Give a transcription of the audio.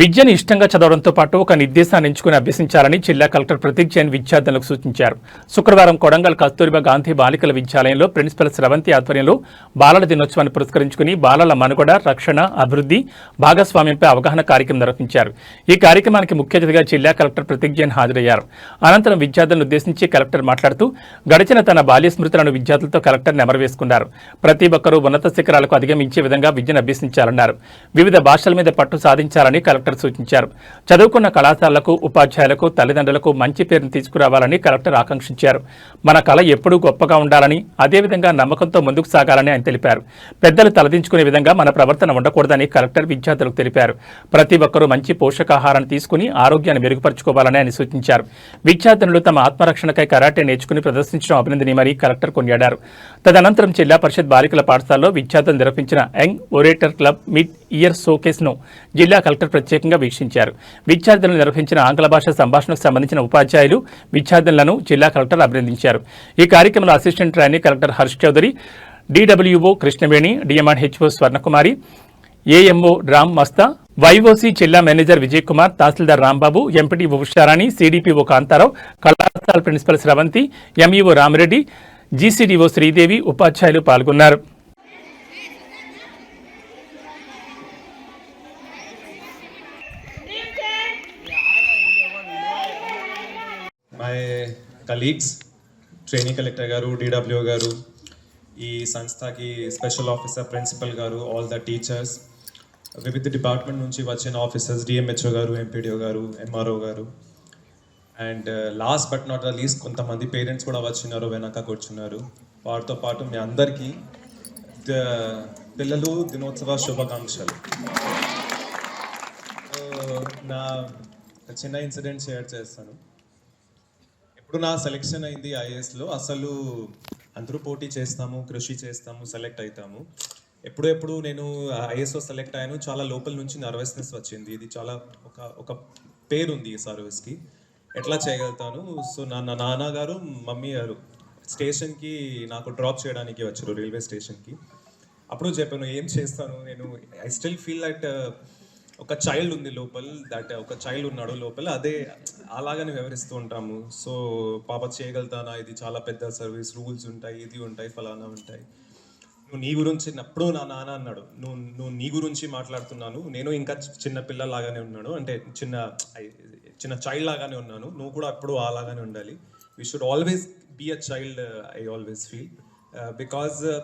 విద్యను ఇష్టంగా చదవడంతో పాటు ఒక నిర్దేశాన్ని ఎంచుకుని అభ్యసించాలని జిల్లా కలెక్టర్ ప్రతీక్ జైన్ విద్యార్థులకు సూచించారు. శుక్రవారం కొడంగల్ కస్తూరిబా గాంధీ బాలికల విద్యాలయంలో ప్రిన్సిపల్ స్రవంతి ఆధ్వర్యంలో బాలల దినోత్సవాన్ని పురస్కరించుకుని బాలల మనుగడ రక్షణ అభివృద్ధి భాగస్వామ్యంపై అవగాహన కార్యక్రమం నిర్వహించారు. ఈ కార్యక్రమానికి ముఖ్య అతిథిగా జిల్లా కలెక్టర్ ప్రతీక్ జైన్ హాజరయ్యారు. అనంతరం విద్యార్థులను ఉద్దేశించి కలెక్టర్ మాట్లాడుతూ గడిచిన తన బాల్య స్మృతులను విద్యార్థులతో కలెక్టర్ నెమరవేసుకున్నారు. ప్రతి ఒక్కరూ ఉన్నత శిఖరాలకు అధిగమించే విధంగా విద్యను అభ్యసించాలన్నారు. వివిధ భాషల మీద పట్టు సాధించాలని కలెక్టర్ సూచించారు. చదువుకున్న కళాశాలలకు ఉపాధ్యాయులకు తల్లిదండ్రులకు మంచి పేరును తీసుకురావాలని కలెక్టర్ ఆకాంక్షించారు. మన కళ ఎప్పుడూ గొప్పగా ఉండాలని అదేవిధంగా నమ్మకంతో ముందుకు సాగాలని ఆయన తెలిపారు. పెద్దలు తలదించుకునే విధంగా మన ప్రవర్తన ఉండకూడదని కలెక్టర్ విద్యార్థులకు తెలిపారు. ప్రతి ఒక్కరూ మంచి పోషకాహారాన్ని తీసుకుని ఆరోగ్యాన్ని మెరుగుపరుచుకోవాలని ఆయన సూచించారు. విద్యార్థినులు తమ ఆత్మరక్షణకై కరాటే నేర్చుకుని ప్రదర్శించడం అభినందనీయమని కలెక్టర్ కొనియాడారు. తదనంతరం జిల్లా పరిషత్ బాలికల పాఠశాలలో విద్యార్థులు నిర్వహించిన young orator club mid year షోకేస్ను జిల్లా కలెక్టర్ ప్రత్యేకంగా వీక్షించారు. విద్యార్థులను నిర్వహించిన ఆంగ్ల భాష సంభాషణకు సంబంధించిన ఉపాధ్యాయులు విద్యార్థులను జిల్లా కలెక్టర్ అభినందించారు. ఈ కార్యక్రమంలో assistant trainee collector Harsh Chaudhary DWO Krishnaveni DMRHO Swarnakumari AMO Ram Masta YOC జిల్లా manager Vijay Kumar tahsildar Rambabu MPT Usharani CDPO Kantarao కళాశాల principal Sravanthi MEO Ramireddy GCDO Sridevi ఉపాధ్యాయులు పాల్గొన్నారు. మై కలీగ్స్ ట్రైనింగ్ కలెక్టర్ గారు DW గారు ఈ సంస్థకి special officer principal గారు all the teachers వివిధ డిపార్ట్మెంట్ నుంచి వచ్చిన ఆఫీసర్స్ డిఎంహెచ్ఓ గారు ఎంపీడీఓ గారు ఎంఆర్ఓ గారు. And last but not the least కొంతమంది పేరెంట్స్ కూడా వచ్చినారు వెనక కూర్చున్నారు వారితో పాటు మీ అందరికీ పిల్లలు దినోత్సవ శుభాకాంక్షలు. నా చిన్న ఇన్సిడెంట్ షేర్ చేస్తాను. ఇప్పుడు నా సెలెక్షన్ అయింది ఐఏఎస్లో అసలు అందరూ పోటీ చేస్తాము కృషి చేస్తాము సెలెక్ట్ అవుతాము ఎప్పుడు ఎప్పుడు నేను ఐఏఎస్లో సెలెక్ట్ అయ్యాను. చాలా లోపల నుంచి నర్వస్నెస్ వచ్చింది. ఇది చాలా ఒక ఒక పేరుంది ఈ సర్వీస్కి ఎట్లా చేయగలుగుతాను? సో నా నా నాన్నగారు మమ్మీ గారు స్టేషన్కి నాకు డ్రాప్ చేయడానికి వచ్చారు రైల్వే స్టేషన్కి అప్పుడు చెప్పాను ఏం చేస్తాను? నేను ఐ స్టిల్ ఫీల్ దట్ ఒక చైల్డ్ ఉంది లోపల దట్ ఒక చైల్డ్ ఉన్నాడు లోపల అదే అలాగనే వివరిస్తూ ఉంటాము. సో పాప చేయగలుగుతానా? ఇది చాలా పెద్ద సర్వీస్ రూల్స్ ఉంటాయి ఇది ఉంటాయి ఫలానా ఉంటాయి. నువ్వు నీ గురించి అప్పుడు నా నాన్న అన్నాడు. నువ్వు నువ్వు నీ గురించి మాట్లాడుతున్నాను. నేను ఇంకా చిన్న పిల్లలాగానే ఉన్నాను. అంటే చిన్న చిన్న చైల్డ్ లాగానే ఉన్నాను. నువ్వు కూడా అప్పుడు అలాగానే ఉండాలి. We should always be a child I always feel because